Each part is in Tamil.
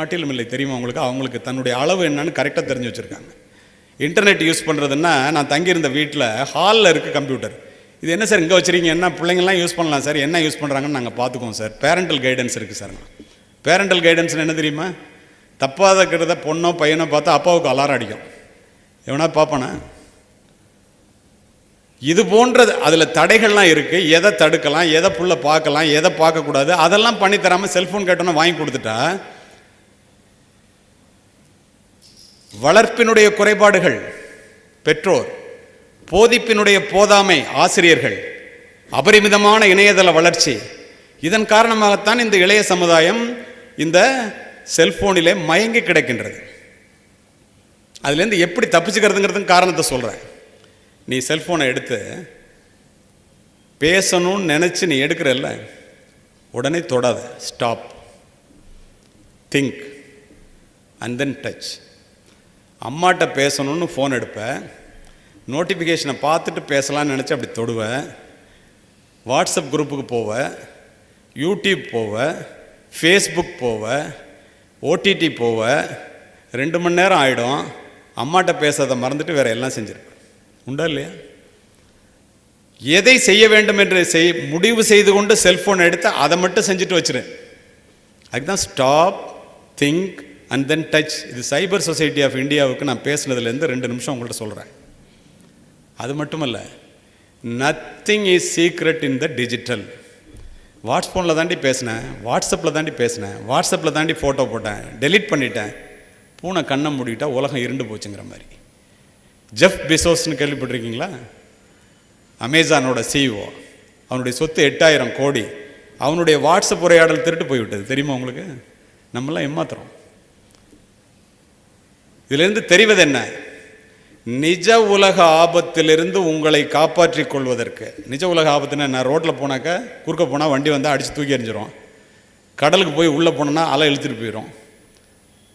நாட்டிலும் இல்லை தெரியுமா உங்களுக்கு? அவங்களுக்கு தன்னுடைய அளவு என்னன்னு கரெக்டாக தெரிஞ்சு வச்சுருக்காங்க. இன்டர்நெட் யூஸ் பண்ணுறதுன்னா நான் தங்கியிருந்த வீட்டில் ஹாலில் இருக்குது கம்ப்யூட்டர் இது என்ன சார் இங்கே வச்சுருக்கீங்க? என்ன பிள்ளைங்கள்லாம் யூஸ் பண்ணலாம் சார்? என்ன யூஸ் பண்ணுறாங்கன்னு நாங்கள் பார்த்துக்குவோம் சார். பேரண்டல் கைடன்ஸ் இருக்குது சார் பேரண்டல் கைடன்ஸ்னு என்ன தெரியுமா? தப்பாக இருக்கிறத பொண்ணோ பையனோ பார்த்தா அப்பாவுக்கு அலாரம் அடிக்கும். எவனா பார்ப்பானா? இது போன்றது அதில் தடைகள்லாம் இருக்குது எதை தடுக்கலாம் எதை புள்ள பார்க்கலாம் எதை பார்க்கக்கூடாது அதெல்லாம் பண்ணித்தராமல் செல்ஃபோன் கேட்டோன்னா வாங்கி கொடுத்துட்டா வளர்ப்பினுடைய குறைபாடுகள் பெற்றோர் போதிப்பினுடைய போதாமை ஆசிரியர்கள் அபரிமிதமான இணையதள வளர்ச்சி இதன் காரணமாகத்தான் இந்த இளைய சமுதாயம் இந்த செல்ஃபோனிலே மயங்கி கிடக்கின்றது. அதுலேருந்து எப்படி தப்பிச்சுக்கிறதுங்கிறதுக்கு காரணத்தை சொல்கிறேன் நீ செல்ஃபோனை எடுத்து பேசணும்னு நினச்சி நீ எடுக்கிறல்ல உடனே தொடாத. Stop think and then touch அம்மாட்ட பேசணும்னு ஃபோன் எடுப்பேன் நோட்டிஃபிகேஷனை பார்த்துட்டு பேசலாம்னு நினச்சி அப்படி தொடுவேன் வாட்ஸ்அப் குரூப்புக்கு போவேன் யூடியூப் போவேன் ஃபேஸ்புக் போவேன் ஓடிடி போவேன் ரெண்டு மணி நேரம் ஆகிடும் அம்மாட்ட பேசுறதை மறந்துட்டு வேற எல்லாம் செஞ்சுருப்பேன் உண்டா இல்லையா? எதை செய்ய வேண்டும் என்று செய் முடிவு செய்து கொண்டு செல்ஃபோன் எடுத்து அதை மட்டும் செஞ்சுட்டு வச்சிடுறேன் அதுக்கு தான் stop think and then touch இது சைபர் சொசைட்டி ஆஃப் இந்தியாவுக்கு நான் பேசுனதுலேருந்து ரெண்டு நிமிஷம் உங்கள்கிட்ட சொல்கிறேன் அது மட்டுமல்ல nothing is secret in the digital watts ஃபோனில் தாண்டி பேசினேன் வாட்ஸ்அப்பில் தாண்டி பேசினேன் வாட்ஸ்அப்பில் தாண்டி ஃபோட்டோ போட்டேன் டெலிட் பண்ணிட்டேன். பூனை கண்ணை மூடிக்கிட்டா உலகம் இருண்டு போச்சுங்கிற மாதிரி. ஜெஃப் பிசோஸ்னு கேள்விப்பட்டிருக்கீங்களா? அமேசானோட சிஇஓ அவனுடைய சொத்து எட்டாயிரம் கோடி. அவனுடைய வாட்ஸ்அப் உரையாடல் திருட்டு போய்விட்டது. தெரியுமா உங்களுக்கு? நம்மளாம் ஏமாத்துறோம். இதிலிருந்து தெரிவது என்ன நிஜ உலக ஆபத்திலிருந்து உங்களை காப்பாற்றி கொள்வதற்கு. நிஜ உலக ஆபத்துன்னா நான் ரோட்டில் போனாக்கா குறுக்க போனால் வண்டி வந்தால் அடித்து தூக்கி எறிஞ்சிரும். கடலுக்கு போய் உள்ளே போனோன்னா அலை இழுத்துட்டு போயிடும்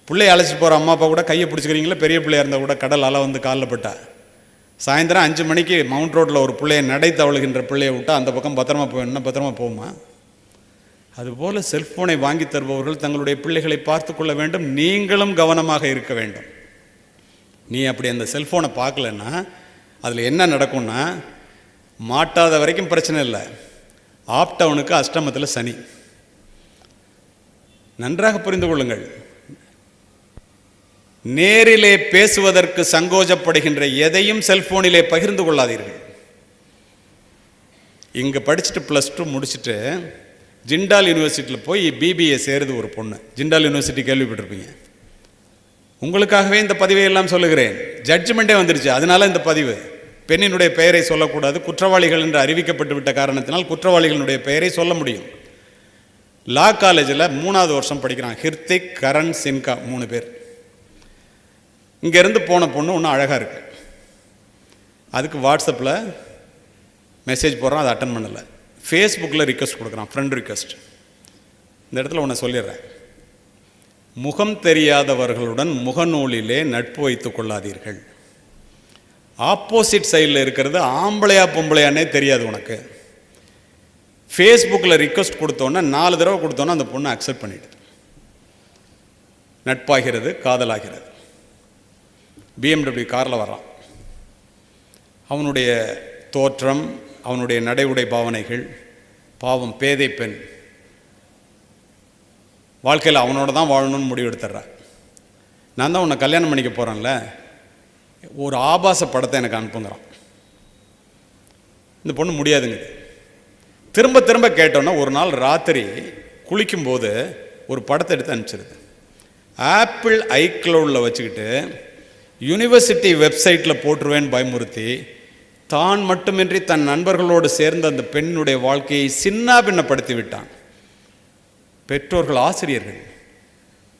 பிள்ளைய அழைச்சிட்டு போகிற அம்மா அப்பா கூட கையை பிடிச்சிக்கிறீங்களா? பெரிய பிள்ளையாக இருந்தால் கூட கடல் அலை வந்து காலில் பட்டா. சாயந்தரம் அஞ்சு மணிக்கு மவுண்ட் ரோட்டில் ஒரு பிள்ளையை நடை தவழுகின்ற பிள்ளையை விட்டால் அந்த பக்கம் பத்திரமா போய் பத்திரமா போகுமா? அதுபோல் செல்ஃபோனை வாங்கி தருபவர்கள் தங்களுடைய பிள்ளைகளை பார்த்து கொள்ள வேண்டும். நீங்களும் கவனமாக இருக்க வேண்டும். நீ அப்படி அந்த செல்ஃபோனை பார்க்கலன்னா அதில் என்ன நடக்கும்னா மாட்டாத வரைக்கும் பிரச்சனை இல்லை. ஆப்டவுனுக்கு அஷ்டமத்தில் சனி. நன்றாக புரிந்து கொள்ளுங்கள். நேரிலே பேசுவதற்கு சங்கோஜப்படுகின்ற எதையும் செல்போனிலே பகிர்ந்து கொள்ளாதீர்கள். இங்கே படிச்சுட்டு ப்ளஸ் டூ முடிச்சுட்டு ஜிண்டால் யூனிவர்சிட்டியில் போய் பிபிஏ சேருது ஒரு பொண்ணு. ஜிண்டால் யூனிவர்சிட்டி கேள்விப்பட்டிருப்பீங்க. உங்களுக்காகவே இந்த பதிவை எல்லாம் சொல்லுகிறேன். ஜட்ஜ்மெண்ட்டே வந்துருச்சு. அதனால இந்த பதிவு. பெண்ணினுடைய பெயரை சொல்லக்கூடாது. குற்றவாளிகள் என்று அறிவிக்கப்பட்டு விட்ட காரணத்தினால் குற்றவாளிகளுடைய பெயரை சொல்ல முடியும். லா காலேஜில் மூணாவது வருஷம் படிக்கிறான். ஹிர்திக் கரண் சின்கா மூணு பேர். இங்கேருந்து போன பொண்ணு ஒன்றும் அழகாக இருக்கு. அதுக்கு வாட்ஸ்அப்பில் மெசேஜ் போடுறான். அதை அட்டன் பண்ணலை. ஃபேஸ்புக்கில் ரிக்வஸ்ட் கொடுக்குறான். ஃப்ரெண்ட் ரிக்வஸ்ட் இந்த இடத்துல ஒன்று சொல்லிடுறேன். முகம் தெரியாதவர்களுடன் முகநூலிலே நட்பு வைத்து கொள்ளாதீர்கள். ஆப்போசிட் சைடில் இருக்கிறது ஆம்பளையா பொம்பளையானே தெரியாது உனக்கு. ஃபேஸ்புக்கில் ரிக்வஸ்ட் கொடுத்தோன்னே நாலு தடவை கொடுத்தோன்னே அந்த பொண்ணை அக்செப்ட் பண்ணிடுது. நட்பாகிறது காதலாகிறது. பிஎம்டபிள்யூ காரில் வர்றான். அவனுடைய தோற்றம் அவனுடைய நடை உடை பாவனைகள் பாவம் பேதை பெண். வாழ்க்கையில் அவனோட தான் வாழணும்னு முடிவு நான் தான் உன்னை கல்யாணம் பண்ணிக்க போகிறேன்ல ஒரு ஆபாச படத்தை எனக்கு அனுப்புங்கிறான். இந்த பொண்ணு முடியாதுங்க. திரும்ப திரும்ப கேட்டோன்னா ஒரு நாள் ராத்திரி குளிக்கும்போது ஒரு படத்தை எடுத்து அனுப்பிச்சிருது. ஆப்பிள் ஐக்ளவுடில் வச்சுக்கிட்டு யூனிவர்சிட்டி வெப்சைட்டில் போட்டுருவேன்னு பயமுறுத்தி தான் மட்டுமின்றி தன் நண்பர்களோடு சேர்ந்த அந்த பெண்ணுடைய வாழ்க்கையை சின்னாபின்னப்படுத்தி விட்டான். பெற்றோர்கள் ஆசிரியர்கள்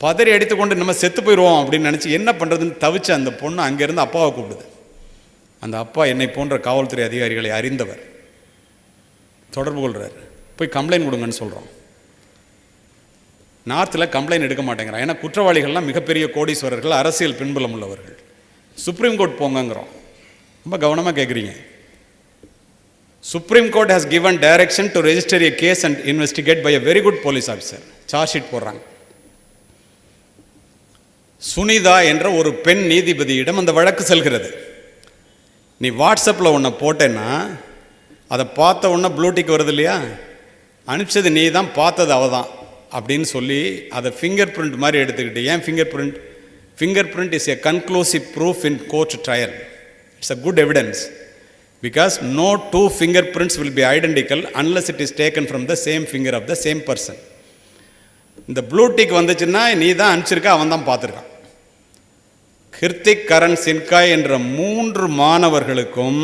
பதறி அடித்துக்கொண்டு நம்ம செத்து போயிடுவோம் அப்படின்னு நினச்சி என்ன பண்ணுறதுன்னு தவிச்ச அந்த பொண்ணு அங்கேருந்து அப்பாவை கூப்பிடுது. அந்த அப்பா என்னை போன்ற காவல்துறை அதிகாரிகளை அறிந்தவர். தொடர்பு கொள்கிறார் போய் கம்ப்ளைண்ட் கொடுங்கன்னு சொல்கிறோம் நார்த்தில் கம்ப்ளைண்ட் எடுக்க மாட்டேங்கிறான். ஏன்னா குற்றவாளிகள்லாம் மிகப்பெரிய கோடீஸ்வரர்கள் அரசியல் பின்புலம் உள்ளவர்கள். சுப்ரீம் கோர்ட் போங்கங்கிறோம். ரொம்ப கவனமாக கேட்குறீங்க supreme court has given direction to register a case and investigate by a very good police officer charge sheet போடுறாங்க. சுனிதா என்ற ஒரு பெண் நீதிபதியிடம் அந்த வழக்கு செல்கிறது. நீ வாட்ஸ்அப்பில் ஒன்றை போட்டேன்னா அதை பார்த்த உடனே ப்ளூடிக் வருது இல்லையா? அனுப்பிச்சது நீ தான் பார்த்தது அவ தான் அப்படின்னு சொல்லி அதை ஃபிங்கர் பிரிண்ட் மாதிரி எடுத்துக்கிட்டு ஏன் fingerprint fingerprint is a conclusive proof in court trial it's a good evidence because no two fingerprints will be identical unless it is taken from the same finger of the same person இந்த ப்ளூடிக் வந்துச்சுன்னா நீ தான் அனுப்பிச்சிருக்க அவன் தான் பார்த்துருக்கான். கிருத்திக் கரண் சின்காய் என்ற மூன்று மாணவர்களுக்கும்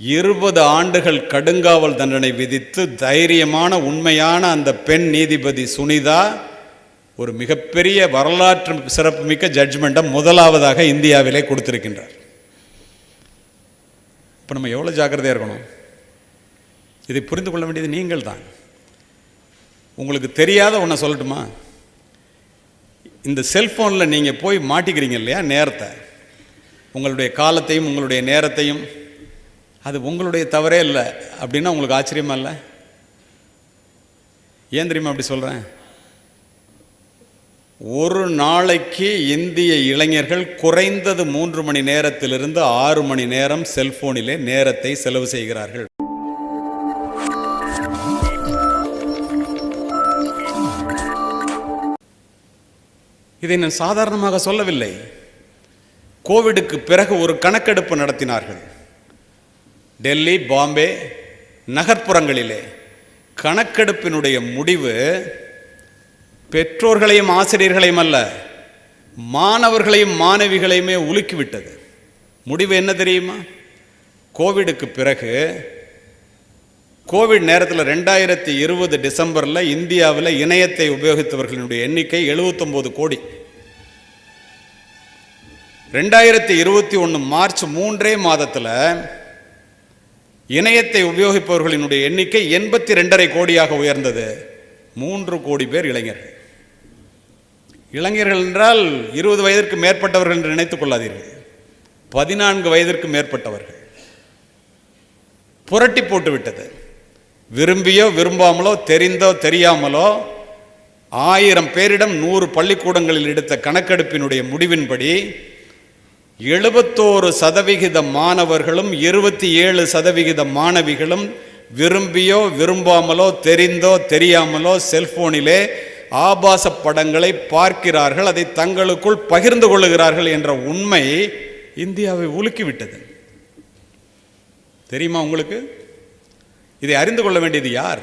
இருபது ஆண்டுகள் கடுங்காவல் தண்டனை விதித்து தைரியமான உண்மையான அந்த பெண் நீதிபதி சுனிதா ஒரு மிகப்பெரிய வரலாற்று சிறப்புமிக்க ஜட்ஜ்மெண்ட்டை முதலாவதாக இந்தியாவிலே கொடுத்திருக்கின்றார். இப்போ நம்ம எவ்வளோ ஜாக்கிரதையாக இருக்கணும்? இதை புரிந்து கொள்ள வேண்டியது நீங்கள் தான் உங்களுக்கு தெரியாத ஒன்றை சொல்லட்டுமா? இந்த செல்ஃபோனில் நீங்கள் போய் மாட்டிக்கிறீங்க இல்லையா நேரத்தை? உங்களுடைய காலத்தையும் உங்களுடைய நேரத்தையும். அது உங்களுடைய தவறே இல்லை. அப்படின்னா உங்களுக்கு ஆச்சரியமா இல்லை? ஏன் தெரியுமா அப்படி சொல்கிறேன் ஒரு நாளைக்கு இந்திய இளைஞர்கள் குறைந்தது மூன்று மணி நேரத்திலிருந்து ஆறு மணி நேரம் செல்போனிலே நேரத்தை செலவு செய்கிறார்கள். இதை நான் சாதாரணமாக சொல்லவில்லை. கோவிடுக்கு பிறகு ஒரு கணக்கெடுப்பு நடத்தினார்கள். டெல்லி பாம்பே நகர்ப்புறங்களிலே கணக்கெடுப்பினுடைய முடிவு பெற்றோர்களையும் ஆசிரியர்களையும் அல்ல மாணவர்களையும் மாணவிகளையுமே உலுக்கிவிட்டது. முடிவு என்ன தெரியுமா? கோவிடுக்கு பிறகு கோவிட் நேரத்தில் ரெண்டாயிரத்தி இருபது டிசம்பரில் இந்தியாவில் இணையத்தை உபயோகித்தவர்களுடைய எண்ணிக்கை 79 கோடி. ரெண்டாயிரத்தி இருபத்தி ஒன்று மார்ச் மூன்றே மாதத்தில் இணையத்தை உபயோகிப்பவர்களினுடைய எண்ணிக்கை எண்பத்தி ரெண்டரை கோடியாக உயர்ந்தது. மூன்று கோடி பேர் இளைஞர்கள். இளைஞர்கள் என்றால் இருபது வயதிற்கு மேற்பட்டவர்கள் என்று நினைத்துக் கொள்ளாதீர்கள். பதினான்கு வயதிற்கு மேற்பட்டவர்கள். புரட்டி போட்டு விட்டது. விரும்பியோ விரும்பாமலோ தெரிந்தோ தெரியாமலோ ஆயிரம் பேரிடம் நூறு பள்ளிக்கூடங்களில் எடுத்த கணக்கெடுப்பினுடைய முடிவின்படி எழுபத்தோரு சதவிகித மாணவர்களும் இருபத்தி ஏழு சதவிகித மாணவிகளும் விரும்பியோ விரும்பாமலோ தெரிந்தோ தெரியாமலோ செல்போனிலே ஆபாச படங்களை பார்க்கிறார்கள் அதை தங்களுக்குள் பகிர்ந்து கொள்ளுகிறார்கள் என்ற உண்மை இந்தியாவை உலுக்கிவிட்டது. தெரியுமா உங்களுக்கு? இதை அறிந்து கொள்ள வேண்டியது யார்?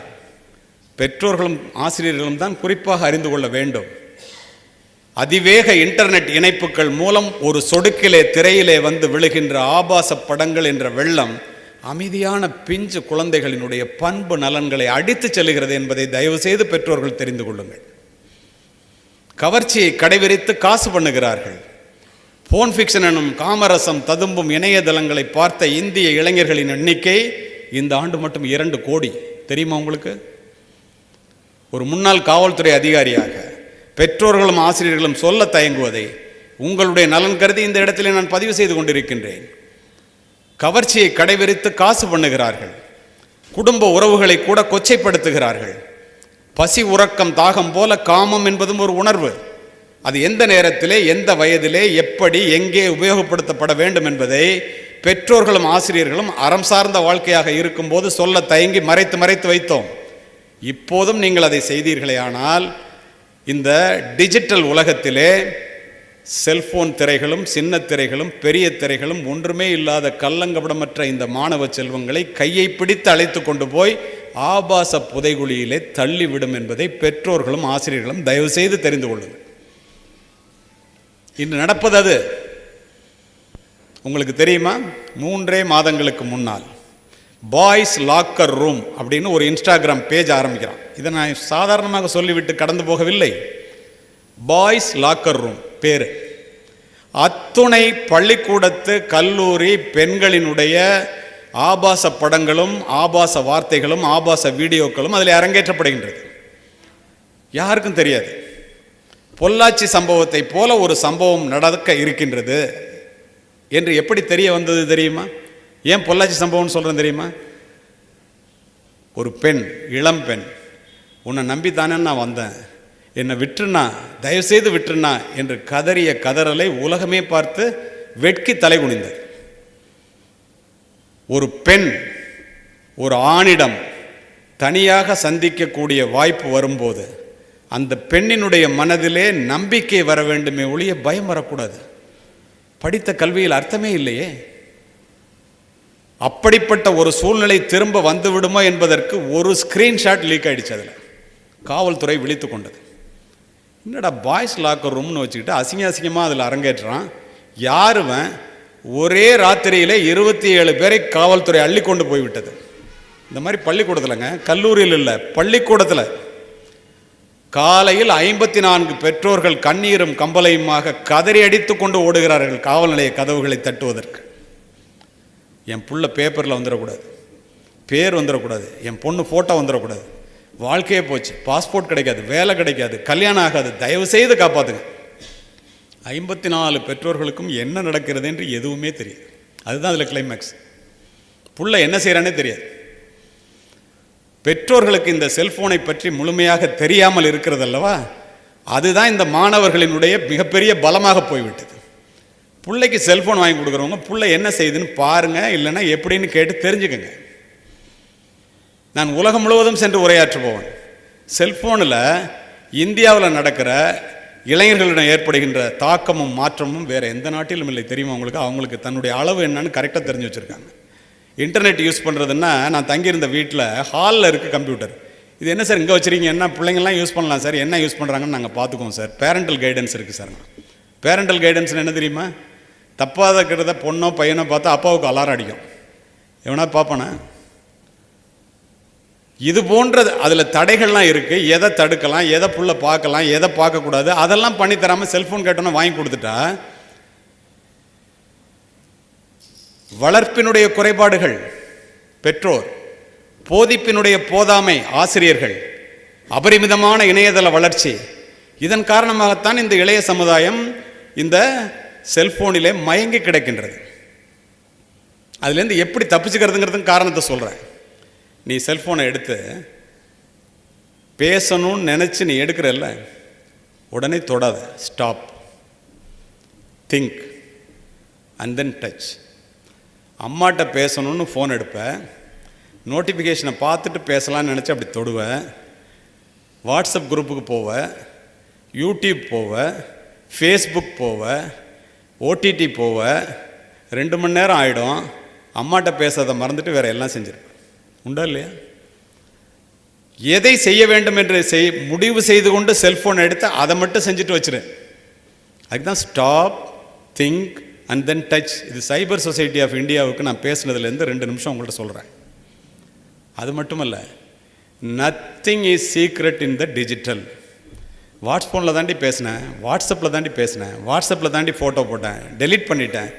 பெற்றோர்களும் ஆசிரியர்களும் தான் குறிப்பாக அறிந்து கொள்ள வேண்டும். அதிவேக இன்டர்நெட் இணைப்புகள் மூலம் ஒரு சொடுக்கிலே திரையிலே வந்து விழுகின்ற ஆபாச படங்கள் என்ற வெள்ளம் அமைதியான பிஞ்சு குழந்தைகளினுடைய பண்பு நலன்களை அடித்துச் செல்கிறது என்பதை தயவு செய்து பெற்றோர்கள் தெரிந்து கொள்ளுங்கள். கவர்ச்சியை கடைவிரித்து காசு பண்ணுகிறார்கள். போன் ஃபிக்ஷன் எனும் காமரசம் ததும்பும் இணையதளங்களை பார்த்த இந்திய இளைஞர்களின் எண்ணிக்கை இந்த ஆண்டு மட்டும் இரண்டு கோடி. தெரியுமா உங்களுக்கு? ஒரு முன்னாள் காவல்துறை அதிகாரியாக பெற்றோர்களும் ஆசிரியர்களும் சொல்ல தயங்குவதை உங்களுடைய நலன் கருதி இந்த இடத்திலே நான் பதிவு செய்து கொண்டிருக்கின்றேன். கவர்ச்சியை கடைவிரித்து காசு பண்ணுகிறார்கள். குடும்ப உறவுகளை கூட கொச்சைப்படுத்துகிறார்கள். பசி உறக்கம் தாகம் போல காமம் என்பதும் ஒரு உணர்வு. அது எந்த நேரத்திலே எந்த வயதிலே எப்படி எங்கே உபயோகப்படுத்தப்பட வேண்டும் என்பதை பெற்றோர்களும் ஆசிரியர்களும் அறம் சார்ந்த வாழ்க்கையாக இருக்கும்போது சொல்ல தயங்கி மறைத்து மறைத்து வைத்தோம். இப்போதும் நீங்கள் அதை செய்தீர்களே ஆனால் இந்த டிஜிட்டல் உலகத்திலே செல்போன் திரைகளும் சின்ன திரைகளும் பெரிய திரைகளும் ஒன்றுமே இல்லாத கள்ளங்கபடமற்ற இந்த மாணவ செல்வங்களை கையை பிடித்து அழைத்து கொண்டு போய் ஆபாச புதைகுழியிலே தள்ளிவிடும் என்பதை பெற்றோர்களும் ஆசிரியர்களும் தயவு செய்து தெரிந்து கொள்ளுங்கள். இன்று நடப்பது அது. உங்களுக்கு தெரியுமா? மூன்றே மாதங்களுக்கு முன்னால் பாய்ஸ் லாக்கர் ரூம் அப்படின்னு ஒரு இன்ஸ்டாகிராம் பேஜ் ஆரம்பிக்கிறான். இதை நான் சாதாரணமாக சொல்லிவிட்டு கடந்து போகவில்லை. பாய்ஸ் லாக்கர் ரூம் பேர். அத்துணை பள்ளிக்கூடத்து கல்லூரி பெண்களினுடைய ஆபாச படங்களும் ஆபாச வார்த்தைகளும் ஆபாச வீடியோக்களும் அதில் அரங்கேற்றப்படுகின்றது. யாருக்கும் தெரியாது. பொள்ளாச்சி சம்பவத்தை போல ஒரு சம்பவம் நடக்க இருக்கின்றது என்று எப்படி தெரிய வந்தது தெரியுமா? ஏன் பொள்ளாச்சி சம்பவம்னு சொல்கிறேன் தெரியுமா? ஒரு பெண் இளம் பெண் உன்னை நம்பித்தானே நான் வந்தேன். என்னை விட்டுருனா தயவுசெய்து விட்டுருனா என்று கதறிய கதறலை உலகமே பார்த்து வெட்கி தலை குனிந்தது ஒரு பெண் ஒரு ஆணிடம் தனியாக சந்திக்கக்கூடிய வாய்ப்பு வரும்போது அந்த பெண்ணினுடைய மனதிலே நம்பிக்கை வர வேண்டுமே ஒழிய பயம் வரக்கூடாது. படித்த கல்வியில் அர்த்தமே இல்லையே. அப்படிப்பட்ட ஒரு சூழ்நிலை திரும்ப வந்துவிடுமா என்பதற்கு ஒரு ஸ்கிரீன்ஷாட் லீக் ஆயிடுச்சு அதில். காவல்துறை விழித்து கொண்டது. என்னடா பாய்ஸ் லாக்கர் ரூம்னு வச்சுக்கிட்டு அசிங்க அசிங்கமாக அதில் அரங்கேற்றுறான். யாருவன்? ஒரே ராத்திரியிலே இருபத்தி ஏழு பேரை காவல்துறை அள்ளி கொண்டு போய்விட்டது. இந்த மாதிரி பள்ளிக்கூடத்தில்ங்க கல்லூரியில் இல்லை பள்ளிக்கூடத்தில். காலையில் ஐம்பத்தி நான்கு பெற்றோர்கள் கண்ணீரும் கம்பளையுமாக கதறி அடித்து கொண்டு ஓடுகிறார்கள் காவல் நிலைய கதவுகளை தட்டுவதற்கு. என் புள்ள பேப்பரில் வந்துடக்கூடாது. பேர் வந்துடக்கூடாது. என் பொண்ணு ஃபோட்டோ வந்துடக்கூடாது. வாழ்க்கையே போச்சு. பாஸ்போர்ட் கிடைக்காது வேலை கிடைக்காது கல்யாணம் ஆகாது. தயவு செய்து காப்பாற்றுங்க ஐம்பத்தி நாலு பெற்றோர்களுக்கும் என்ன நடக்கிறது என்று எதுவுமே தெரியாது. அதுதான் அதில் கிளைமேக்ஸ் புள்ள என்ன செய்கிறானே தெரியாது. பெற்றோர்களுக்கு இந்த செல்ஃபோனை பற்றி முழுமையாக தெரியாமல் இருக்கிறது அல்லவா? அதுதான் இந்த மாணவர்களினுடைய மிகப்பெரிய பலமாக போய்விட்டது. பிள்ளைக்கு செல்ஃபோன் வாங்கி கொடுக்குறவங்க புள்ள என்ன செய்யுதுன்னு பாருங்க இல்லைன்னா எப்படின்னு கேட்டு தெரிஞ்சுக்கோங்க. நான் உலகம் முழுவதும் சென்று உரையாற்றுபவன். செல்ஃபோனில் இந்தியாவில் நடக்கிற இளைஞர்களிடம் ஏற்படுகின்ற தாக்கமும் மாற்றமும் வேறு எந்த நாட்டிலும் இல்லை. தெரியுமா உங்களுக்கு? அவங்களுக்கு தன்னுடைய அளவு என்னன்னு கரெக்டாக தெரிஞ்சு வச்சுருக்காங்க. இன்டர்நெட் யூஸ் பண்ணுறதுன்னா நான் தங்கியிருந்த வீட்டில் ஹாலில் இருக்குது கம்ப்யூட்டர் இது என்ன சார் இங்கே வச்சுருக்கீங்க. என்ன பிள்ளைங்கள்லாம் யூஸ் பண்ணலாம் சார் என்ன யூஸ் பண்ணுறாங்கன்னு நாங்கள் பார்த்துக்குவோம் சார் பேரண்டல் கைடன்ஸ் இருக்குது சார் பேரண்டல் கைடன்ஸ்னு என்ன தெரியுமா? தப்பாத இருக்கிறத பொண்ணோ பையனோ பார்த்தா அப்பாவுக்கு அலாரம் அடிக்கும். எவனா பார்ப்பானா? இது போன்றது அதில் தடைகள்லாம் இருக்குது எதை தடுக்கலாம் எதை புள்ள பார்க்கலாம் எதை பார்க்கக்கூடாது அதெல்லாம் பண்ணி தராமல் செல்ஃபோன் கேட்டோன்னா வாங்கி கொடுத்துட்டா வளர்ப்பினுடைய குறைபாடுகள் பெற்றோர் போதிப்பினுடைய போதாமை ஆசிரியர்கள் அபரிமிதமான இணையதள வளர்ச்சி இதன் காரணமாகத்தான் இந்த இளைய சமுதாயம் இந்த செல்போனிலே மயங்கி கிடக்கின்றது. அதுலேருந்து எப்படி தப்பிச்சுக்கிறதுங்கிறதுக்கு காரணத்தை சொல்கிறேன் நீ செல்ஃபோனை எடுத்து பேசணும்னு நினச்சி நீ எடுக்கிறல்ல உடனே தொடாத. Stop think and then touch அம்மாட்ட பேசணும்னு ஃபோன் எடுப்பேன் நோட்டிஃபிகேஷனை பார்த்துட்டு பேசலாம்னு நினச்சி அப்படி தொடுவேன் வாட்ஸ்அப் குரூப்புக்கு போவேன் யூடியூப் போவேன் ஃபேஸ்புக் போவேன் ஓடிடி போவேன் ரெண்டு மணி நேரம் ஆகிடும் அம்மாட்ட பேசுறதை மறந்துட்டு வேறு எல்லாம் செஞ்சுருப்பேன் உண்டா இல்லையா? எதை செய்ய வேண்டும் என்று செய் முடிவு செய்து கொண்டு செல்ஃபோன் எடுத்து அதை மட்டும் செஞ்சுட்டு வச்சிரு. அதுக்கு தான் stop think and then touch இது சைபர் சொசைட்டி ஆஃப் இந்தியாவுக்கு நான் பேசுனதுலேருந்து ரெண்டு நிமிஷம் உங்கள்கிட்ட சொல்கிறேன் அது மட்டுமல்ல nothing is secret in the digital watts ஃபோனில் தாண்டி பேசினேன் வாட்ஸ்அப்பில் தாண்டி பேசினேன் வாட்ஸ்அப்பில் தாண்டி ஃபோட்டோ போட்டேன் டெலிட் பண்ணிட்டேன்.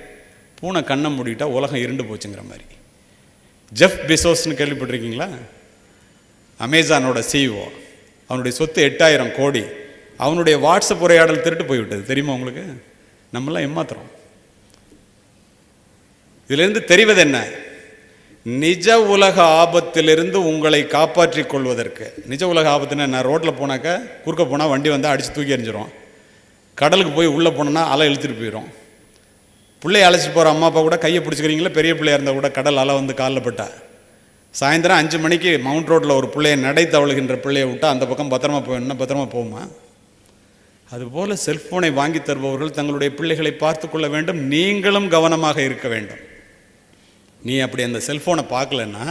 பூனை கண்ணை மூடிட்டா உலகம் இருண்டு போச்சுங்கிற மாதிரி. ஜெஃப் பிசோஸ்னு கேள்விப்பட்டிருக்கீங்களா? அமேசானோட சிஇஓ அவனுடைய சொத்து எட்டாயிரம் கோடி. அவனுடைய வாட்ஸ்அப் உரையாடல் திருட்டு போய்விட்டது. தெரியுமா உங்களுக்கு? நம்மளாம் ஏமாத்துறோம். இதிலிருந்து தெரிவது என்ன? நிஜ உலக ஆபத்திலிருந்து உங்களை காப்பாற்றிக் கொள்வதற்கு. நிஜ உலக ஆபத்துன்னு நான் ரோட்டில் போனாக்க குறுக்க போனால் வண்டி வந்தால் அடித்து தூக்கி எறிஞ்சிரும். கடலுக்கு போய் உள்ளே போனோன்னா அலை இழுத்துட்டு போயிடும் பிள்ளைய அழைச்சிட்டு போகிற அம்மா அப்பா கூட கையை பிடிச்சிக்கிறீங்களா பெரிய பிள்ளையாக இருந்தால் கூட கடல் அலை வந்து காலில் பட்டா. சாயந்தரம் அஞ்சு மணிக்கு மவுண்ட் ரோட்டில் ஒரு பிள்ளையை நடை தவழுகின்ற பிள்ளையை விட்டால் அந்த பக்கம் பத்திரமா போய் பத்திரமா போகுமா? அதுபோல் செல்ஃபோனை வாங்கி தருபவர்கள் தங்களுடைய பிள்ளைகளை பார்த்து கொள்ள வேண்டும் நீங்களும் கவனமாக இருக்க வேண்டும். நீ அப்படி அந்த செல்ஃபோனை பார்க்கலன்னா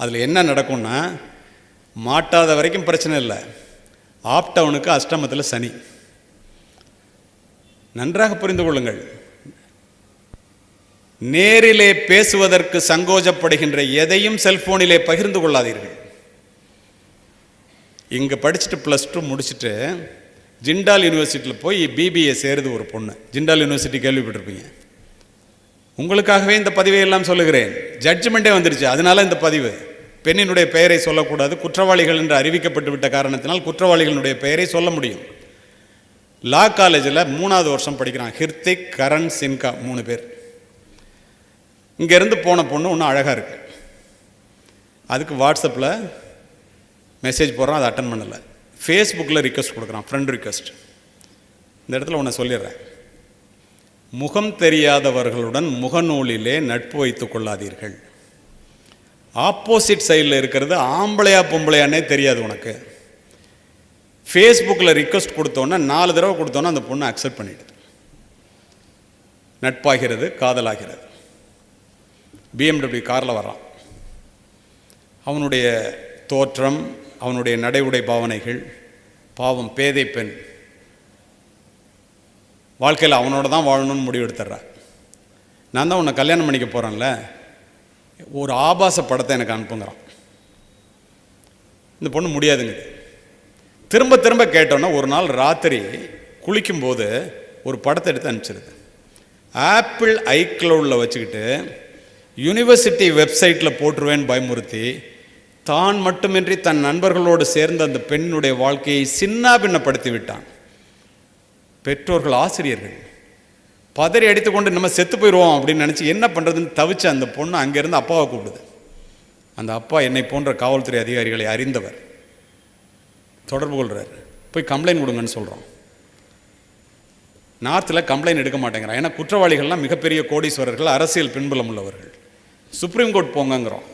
அதில் என்ன நடக்கும்னா மாட்டாத வரைக்கும் பிரச்சனை இல்லை. ஆப்டவுனுக்கு அஷ்டமத்தில் சனி. நன்றாக புரிந்து கொள்ளுங்கள். நேரிலே பேசுவதற்கு சங்கோஜப்படுகின்ற எதையும் செல்போனிலே பகிர்ந்து கொள்ளாதீர்கள். இங்கே படிச்சுட்டு ப்ளஸ் டூ முடிச்சுட்டு ஜிண்டால் யூனிவர்சிட்டியில் போய் பிபிஏ சேருது ஒரு பொண்ணு. ஜிண்டால் யூனிவர்சிட்டி கேள்விப்பட்டிருப்பீங்க. உங்களுக்காகவே இந்த பதிவை எல்லாம் சொல்லுகிறேன். ஜட்ஜ்மெண்ட்டே வந்துருச்சு. அதனால இந்த பதிவு. பெண்ணினுடைய பெயரை சொல்லக்கூடாது. குற்றவாளிகள் என்று அறிவிக்கப்பட்டு விட்ட காரணத்தினால் குற்றவாளிகளுடைய பெயரை சொல்ல முடியும். லா காலேஜில் மூணாவது வருஷம் படிக்கிறான். ஹிர்திக் கரண் சின்கா மூணு பேர். இங்கேருந்து போன பொண்ணு ஒன்றும் அழகாக இருக்குது அதுக்கு வாட்ஸ்அப்பில் மெசேஜ் போடுறான் அதை அட்டன் பண்ணலை. ஃபேஸ்புக்கில் ரிக்வெஸ்ட் கொடுக்குறான் ஃப்ரெண்ட் ரிக்வெஸ்ட் இந்த இடத்துல உன்னை சொல்லிடுறேன். முகம் தெரியாதவர்களுடன் முகநூலிலே நட்பு வைத்துக் கொள்ளாதீர்கள். ஆப்போசிட் சைடில் இருக்கிறது ஆம்பளையா பொம்பளையானே தெரியாது உனக்கு. ஃபேஸ்புக்கில் ரிக்வெஸ்ட் கொடுத்தோன்னே நாலு தடவை கொடுத்தோன்னே அந்த பொண்ணு அக்செப்ட் பண்ணிடுது. நட்பாகிறது காதலாகிறது. பிஎம்டபிள்யூ காரில் வர்றான். அவனுடைய தோற்றம் அவனுடைய நடை உடை பாவனைகள் பாவம் பேதை பெண். வாழ்க்கையில் அவனோட தான் வாழணும்னு முடிவு எடுத்துட்றா நான் தான் உன்னை கல்யாணம் பண்ணிக்க போகிறேன்ல ஒரு ஆபாச படத்தை எனக்கு அனுப்புங்கிறான். இந்த பொண்ணு முடியாதுங்குது. திரும்ப திரும்ப கேட்டோன்னா ஒரு நாள் ராத்திரி குளிக்கும்போது ஒரு படத்தை எடுத்து அனுப்பிச்சிருது. ஆப்பிள் ஐக்ளவுடில் வச்சுக்கிட்டு யூனிவர்சிட்டி வெப்சைட்டில் போட்டுருவேன் பயமுறுத்தி. தான் மட்டுமின்றி தன் நண்பர்களோடு சேர்ந்த அந்த பெண்ணுடைய வாழ்க்கையை சின்னாபின்னப்படுத்தி விட்டான். பெற்றோர்கள் ஆசிரியர்கள். பதறி அடித்துக்கொண்டு நம்ம செத்து போயிடுவோம் அப்படின்னு நினச்சி என்ன பண்ணுறதுன்னு தவிச்ச அந்த பொண்ணு அங்கேருந்து அப்பாவை கூப்பிடுது. அந்த அப்பா என்னை போன்ற காவல்துறை அதிகாரிகளை அறிந்தவர். தொடர்பு கொள்கிறார் போய் கம்ப்ளைண்ட் கொடுங்கன்னு சொல்கிறோம் நார்த்தில் கம்ப்ளைண்ட் எடுக்க மாட்டேங்கிறான். ஏன்னா குற்றவாளிகள்லாம் மிகப்பெரிய கோடீஸ்வரர்கள் அரசியல் பின்புலம் உள்ளவர்கள். சுப்ரீம் கோர்ட் போங்கங்கிறோம்.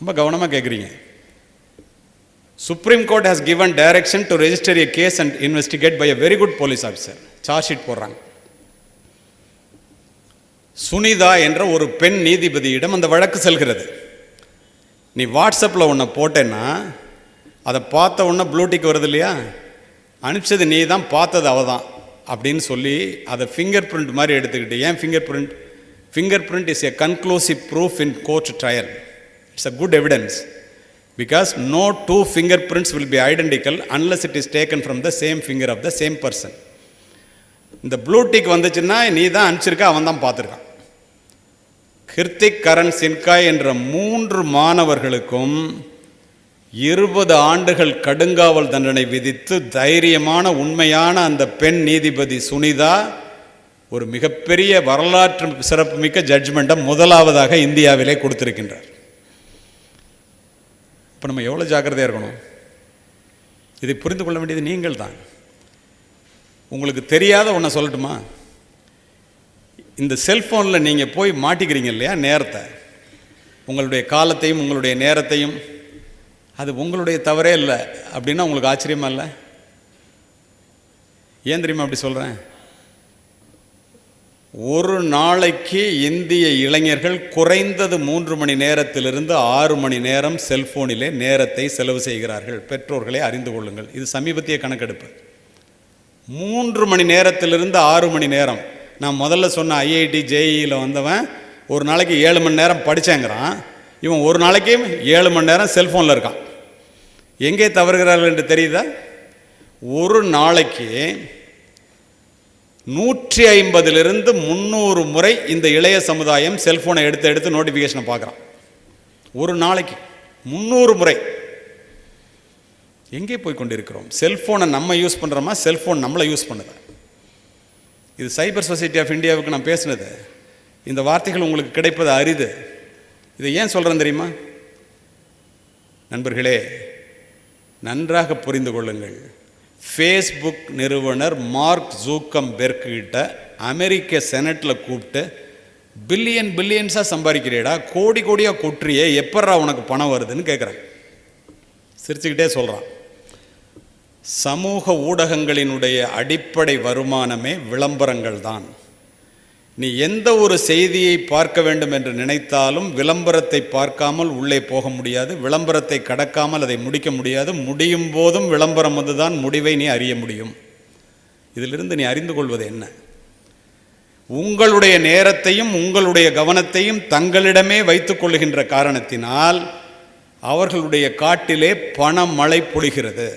ரொம்ப கவனமாக கேட்குறீங்க supreme court has given direction to register a case and investigate by a very good police officer charge sheet போடுறாங்க. சுனிதா என்ற ஒரு பெண் நீதிபதியிடம் அந்த வழக்கு செல்கிறது. நீ வாட்ஸ்அப்பில் ஒன்றை போட்டேன்னா அதை பார்த்த உடனே ப்ளூடிக் வருது இல்லையா? அனுப்பிச்சது நீ தான் பார்த்தது அவ தான் அப்படின்னு சொல்லி அதை ஃபிங்கர் பிரிண்ட் மாதிரி எடுத்துக்கிட்டு ஏன் fingerprint fingerprint is a conclusive proof in court trial it's a good evidence because no two fingerprints will be identical unless it is taken from the same finger of the same person இந்த ப்ளூ டிக் வந்துச்சுன்னா நீ தான் அனுப்பிச்சிருக்க அவன் தான் பார்த்துருக்கான். கிருத்திக் கரண் சின்காய் என்ற மூன்று மாணவர்களுக்கும் இருபது ஆண்டுகள் கடுங்காவல் தண்டனை விதித்து தைரியமான உண்மையான அந்த பெண் நீதிபதி சுனிதா ஒரு மிகப்பெரிய வரலாற்று சிறப்புமிக்க ஜட்ஜ்மெண்ட்டை முதலாவதாக இந்தியாவிலே கொடுத்திருக்கின்றார். இப்போ நம்ம எவ்வளோ ஜாக்கிரதையாக இருக்கணும்? இதை புரிந்து கொள்ள வேண்டியது நீங்கள் தான் உங்களுக்கு தெரியாத ஒன்றை சொல்லட்டுமா? இந்த செல்ஃபோனில் நீங்கள் போய் மாட்டிக்கிறீங்க இல்லையா நேரத்தை? உங்களுடைய காலத்தையும் உங்களுடைய நேரத்தையும். அது உங்களுடைய தவறே இல்லை. அப்படின்னா உங்களுக்கு ஆச்சரியமா இல்லை? ஏன் தெரியுமா அப்படி சொல்கிறேன் ஒரு நாளைக்கு இந்திய இளைஞர்கள் குறைந்தது மூன்று மணி நேரத்திலிருந்து ஆறு மணி நேரம் செல்ஃபோனிலே நேரத்தை செலவு செய்கிறார்கள். பெற்றோர்களை அறிந்து கொள்ளுங்கள். இது சமீபத்திய கணக்கெடுப்பு. மூன்று மணி நேரத்திலிருந்து ஆறு மணி நேரம். நான் முதல்ல சொன்ன ஐஐடி ஜேஇயில் வந்தவன் ஒரு நாளைக்கு ஏழு மணி நேரம் படித்தேங்கிறான் இவன் ஒரு நாளைக்கு ஏழு மணி நேரம் செல்ஃபோனில் இருக்கான். எங்கே தவறுகிறார்கள் என்று தெரியுதா? ஒரு நாளைக்கு நூற்றி ஐம்பதிலிருந்து முந்நூறு முறை இந்த இளைய சமுதாயம் செல்ஃபோனை எடுத்து எடுத்து நோட்டிஃபிகேஷனை பார்க்குறான். ஒரு நாளைக்கு முந்நூறு முறை. எங்கே போய் கொண்டிருக்கிறோம்? செல்ஃபோனை நம்ம யூஸ் பண்ணுறோமா செல்ஃபோன் நம்மளை யூஸ் பண்ணுது? இது சைபர் சொசைட்டி ஆஃப் இந்தியாவுக்கு நான் பேசினது. இந்த வார்த்தைகள் உங்களுக்கு கிடைப்பது அரிது. இதை ஏன் சொல்கிறேன் தெரியுமா? நண்பர்களே நன்றாக புரிந்து கொள்ளுங்கள். ஃபேஸ்புக் நிறுவனர் மார்க் ஜூக்கம் கிட்ட அமெரிக்க செனட்டில் கூப்பிட்டு பில்லியன் பில்லியன்ஸாக சம்பாதிக்கிறேடா கோடி கோடியாக கொட்டுறியே எப்பட்றா உனக்கு பணம் வருதுன்னு கேட்குறேன் சிரிச்சுக்கிட்டே சொல்கிறான் சமூக ஊடகங்களினுடைய அடிப்படை வருமானமே விளம்பரங்கள் தான் நீ எந்த ஒரு செய்தியை பார்க்க வேண்டும் என்று நினைத்தாலும் விளம்பரத்தை பார்க்காமல் உள்ளே போக முடியாது. விளம்பரத்தை கடக்காமல் அதை முடிக்க முடியாது. முடியும் போதும் விளம்பரம் வந்துதான் முடிவை நீ அறிய முடியும். இதிலிருந்து நீ அறிந்து கொள்வது என்ன? உங்களுடைய நேரத்தையும் உங்களுடைய கவனத்தையும் தங்களிடமே வைத்துக் கொள்ளுகின்ற காரணத்தினால் அவர்களுடைய காட்டிலே பணமழை பொழிகிறது.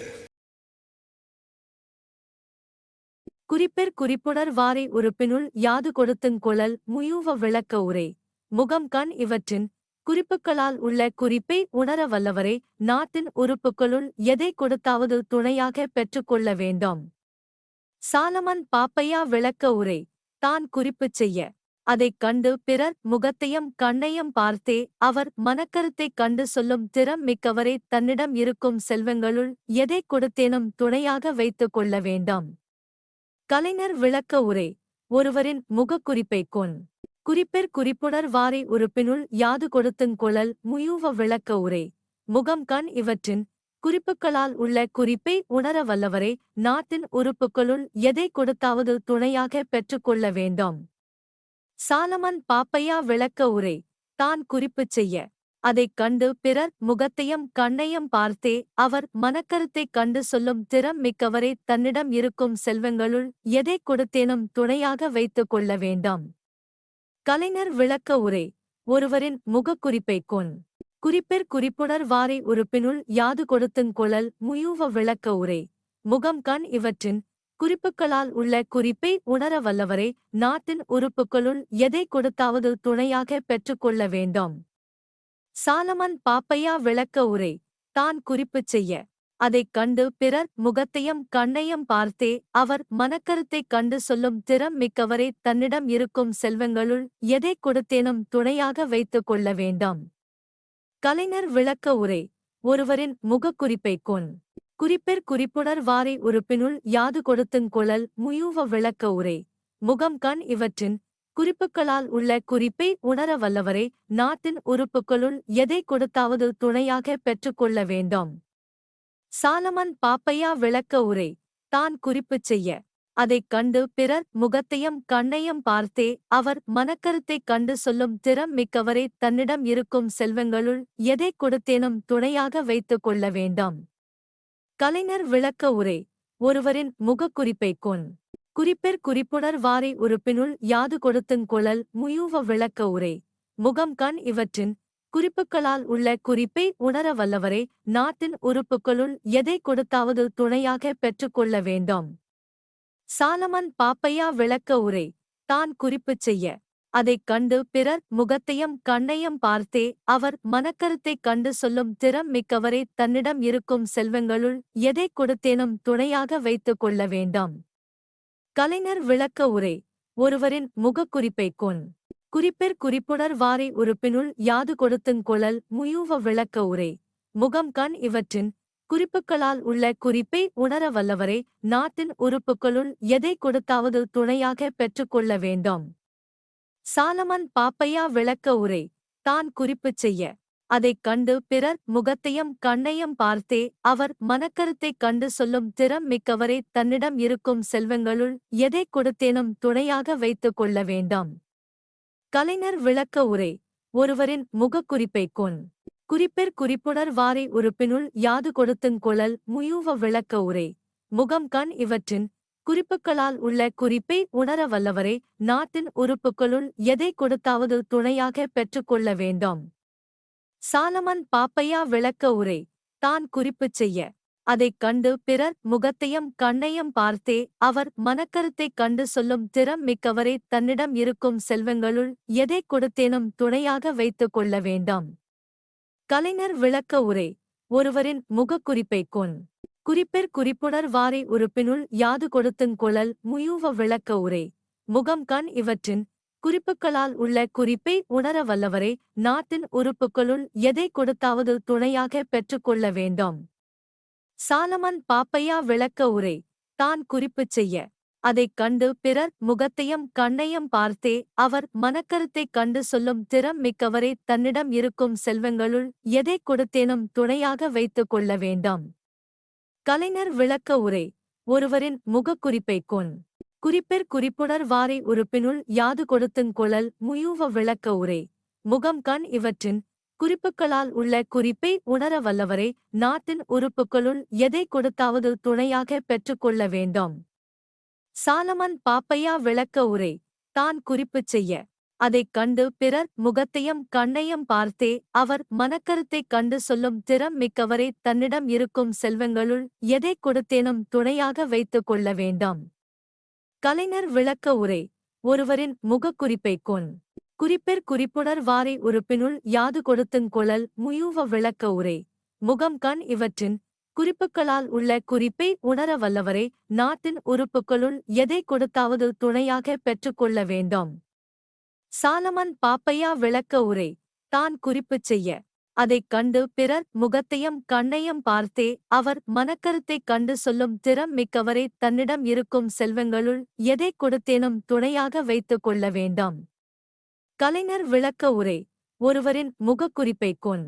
குறிப்பெற் குறிப்புணர் வாரை உறுப்பினுள் யாது கொடுத்துங் கொளல் முயூவ விளக்க உரை. முகம் கண் இவற்றின் குறிப்புகளால் உள்ள குறிப்பை உணர வல்லவரே நாட்டின் உறுப்புகளுள் எதை கொடுத்தாவது துணையாக பெற்றுக்கொள்ள வேண்டாம். சாலமன் பாப்பையா விளக்க உரை. தான் குறிப்புச் செய்ய. அதைக் கண்டு பிறர் முகத்தையும் கண்ணையும் பார்த்தே அவர் மனக்கருத்தைக் கண்டு சொல்லும் திறம் மிக்கவரே தன்னிடம் இருக்கும் செல்வங்களுள் எதைக் கொடுத்தேனும் துணையாக வைத்துக் கொள்ள வேண்டாம். கலைஞர் விளக்க உரை ஒருவரின் முகக்குறிப்பை கொன் குறிப்பெர் குறிப்புணர் வாரை உறுப்பினுள் யாது கொடுத்துங் கொளல் முயூவ விளக்க உரை. முகம் கண் இவற்றின் குறிப்புகளால் உள்ள குறிப்பை உணர வல்லவரே நாட்டின் உறுப்புகளுள் எதை கொடுத்தாவது துணையாக பெற்றுக்கொள்ள வேண்டும். சாலமன் பாப்பையா விளக்க உரை தான் குறிப்புச் செய்ய. அதைக் கண்டு பிறர் முகத்தையும் கண்ணையும் பார்த்தே அவர் மனக்கருத்தைக் கண்டு சொல்லும் திறம் மிக்கவரே தன்னிடம் இருக்கும் செல்வங்களுள் எதைக் கொடுத்தேனும் துணையாக வைத்துக் கொள்ள வேண்டாம். கலைஞர் விளக்க உரை ஒருவரின் முகக்குறிப்பைக் கொன் குறிப்பிற் குறிப்புணர் வாரை உறுப்பினுள் யாது கொடுத்தும் கொளல் முயூவ விளக்க உரை. முகம் கண் இவற்றின் குறிப்புகளால் உள்ள குறிப்பை உணர வல்லவரே நாட்டின் உறுப்புகளுள் எதை கொடுத்தாவது துணையாக பெற்றுக்கொள்ள வேண்டாம். சாலமன் பாப்பையா விளக்க உரை. தான் குறிப்புச் செய்ய. அதைக் கண்டு பிறர் முகத்தையும் கண்ணையும் பார்த்தே அவர் மனக்கருத்தைக் கண்டு சொல்லும் திறம் மிக்கவரே தன்னிடம் இருக்கும் செல்வங்களுள் எதை கொடுத்தேனும் துணையாக வைத்துக் கொள்ள வேண்டாம். கலைஞர் விளக்க உரை. ஒருவரின் முகக்குறிப்பைக் கொன் குறிப்பிற் குறிப்புணர் வாரை உறுப்பினுள் யாது கொடுத்துங் கொளல் முயூவ விளக்க உரை. முகம் கண் இவற்றின் குறிப்புகளால் உள்ள குறிப்பை உணர வல்லவரே நாட்டின் உறுப்புகளுள் எதை கொடுத்தாவது துணையாக பெற்றுக்கொள்ள வேண்டாம். சாலமன் பாப்பையா விளக்க உரை தான் குறிப்புச் செய்ய. அதைக் கண்டு பிறர் முகத்தையும் கண்ணையும் பார்த்தே அவர் மனக்கருத்தைக் கண்டு சொல்லும் திறம் மிக்கவரே தன்னிடம் இருக்கும் செல்வங்களுள் எதைக் கொடுத்தேனும் துணையாக வைத்துக் கொள்ள வேண்டாம். கலைஞர் விளக்க உரை ஒருவரின் முகக்குறிப்பைக் கொன் குறிப்பெற் குறிப்புணர் வாரி உறுப்பினுள் யாது கொடுத்துங் கொளல் முயூவ விளக்க உரை. முகம் கண் இவற்றின் குறிப்புகளால் உள்ள குறிப்பை உணர வல்லவரே நாட்டின் உறுப்புகளுள் எதை கொடுத்தாவது துணையாக பெற்றுக்கொள்ள வேண்டாம். சாலமன் பாப்பையா விளக்க உரை. தான் குறிப்புச் செய்ய. அதைக் கண்டு பிறர் முகத்தையும் கண்ணையும் பார்த்தே அவர் மனக்கருத்தைக் கண்டு சொல்லும் திறம் மிக்கவரே தன்னிடம் இருக்கும் செல்வங்களுள் எதைக் கொடுத்தேனும் துணையாக வைத்துக் கொள்ள வேண்டாம். கலைஞர் விளக்க உரை ஒருவரின் முகக்குறிப்பை கொன் குறிப்பெர் குறிப்புணர் வாரி உறுப்பினுள் யாது கொடுத்துங் கொளல் முயூவ விளக்க உரை. முகம் கண் இவற்றின் குறிப்புகளால் உள்ள குறிப்பை உணர வல்லவரே நாட்டின் உறுப்புகளுள் எதை கொடுத்தாவது துணையாக பெற்றுக்கொள்ள வேண்டும். சாலமன் பாப்பையா விளக்க உரை தான் குறிப்புச் செய்ய. அதைக் கண்டு பிறர் முகத்தையும் கண்ணையும் பார்த்தே அவர் மனக்கருத்தைக் கண்டு சொல்லும் திறம் மிக்கவரே தன்னிடம் இருக்கும் செல்வங்களுள் எதை கொடுத்தேனும் துணையாக வைத்துக் கொள்ள வேண்டாம். கலைஞர் விளக்க உரை ஒருவரின் முகக்குறிப்பைக் கொன் குறிப்பிற் குறிப்புணர் வாரை உறுப்பினுள் யாது கொடுத்துங் குழல் முயூவ விளக்க உரை. முகம் கண் இவற்றின் குறிப்புகளால் உள்ள குறிப்பை உணர வல்லவரே நாட்டின் உறுப்புகளுள் எதை கொடுத்தாவது துணையாக பெற்றுக்கொள்ள வேண்டாம். சாலமன் பாப்பையா விளக்க உரை. தான் குறிப்புச் செய்ய. அதைக் கண்டு பிறர் முகத்தையும் கண்ணையும் பார்த்தே அவர் மனக்கருத்தைக் கண்டு சொல்லும் திறம் மிக்கவரே தன்னிடம் இருக்கும் செல்வங்களுள் எதைக் கொடுத்தேனும் துணையாக வைத்துக் கொள்ள வேண்டாம். கலைஞர் விளக்க உரை. ஒருவரின் முகக்குறிப்பைக் கொன் குறிப்பெர் குறிப்புணர் வாரை உறுப்பினுள் யாது கொடுத்துங் கொளல் முயூவ விளக்க உரை. முகம் கண் இவற்றின் குறிப்புகளால் உள்ள குறிப்பை உணர வல்லவரே நாட்டின் உறுப்புகளுள் எதை கொடுத்தாவது துணையாக பெற்றுக்கொள்ள வேண்டும். சாலமன் பாப்பையா விளக்க உரை தான் குறிப்புச் செய்ய. அதைக் கண்டு பிறர் முகத்தையும் கண்ணையும் பார்த்தே அவர் மனக்கருத்தைக் கண்டு சொல்லும் திறம் மிக்கவரே தன்னிடம் இருக்கும் செல்வங்களுள் எதைக் கொடுத்தேனும் துணையாக வைத்துக் கொள்ள வேண்டாம். கலைஞர் விளக்க உரை ஒருவரின் முகக்குறிப்பைக் கொன் குறிப்பிற் குறிப்புணர் வாரை உறுப்பினுள் யாது கொடுத்துங் குழல் முயூவ விளக்க உரை. முகம் கண் இவற்றின் குறிப்புகளால் உள்ள குறிப்பை உணர வல்லவரே நாட்டின் உறுப்புகளுள் எதை கொடுத்தாவது துணையாக பெற்றுக்கொள்ள வேண்டாம். சாலமன் பாப்பையா விளக்க உரை. தான் குறிப்புச் செய்ய. அதைக் கண்டு பிறர் முகத்தையும் கண்ணையும் பார்த்தே அவர் மனக்கருத்தைக் கண்டு சொல்லும் திறம் மிக்கவரே தன்னிடம் இருக்கும் செல்வங்களுள் எதை கொடுத்தேனும் துணையாக வைத்துக் கொள்ள வேண்டாம். கலைஞர் விளக்க உரை ஒருவரின் முகக்குறிப்பை கொன் குறிப்பெர் குறிப்புணர் வாரை உறுப்பினுள் யாது கொடுத்துங்கொழல் முயூவ விளக்க உரை. முகம் கண் இவற்றின் குறிப்புகளால் உள்ள குறிப்பை உணர வல்லவரே நாட்டின் உறுப்புகளுள் எதை கொடுத்தாவது துணையாக பெற்றுக்கொள்ள வேண்டும். சாலமன் பாப்பையா விளக்க உரை தான் குறிப்புச் செய்ய. அதைக் கண்டு பிறர் முகத்தையும் கண்ணையும் பார்த்தே அவர் மனக்கருத்தைக் கண்டு சொல்லும் திறம் மிக்கவரே தன்னிடம் இருக்கும் செல்வங்களுள் எதைக் கொடுத்தேனும் துணையாக வைத்துக் கொள்ள வேண்டாம். கலைஞர் விளக்க உரை ஒருவரின் முகக்குறிப்பைக் கொன்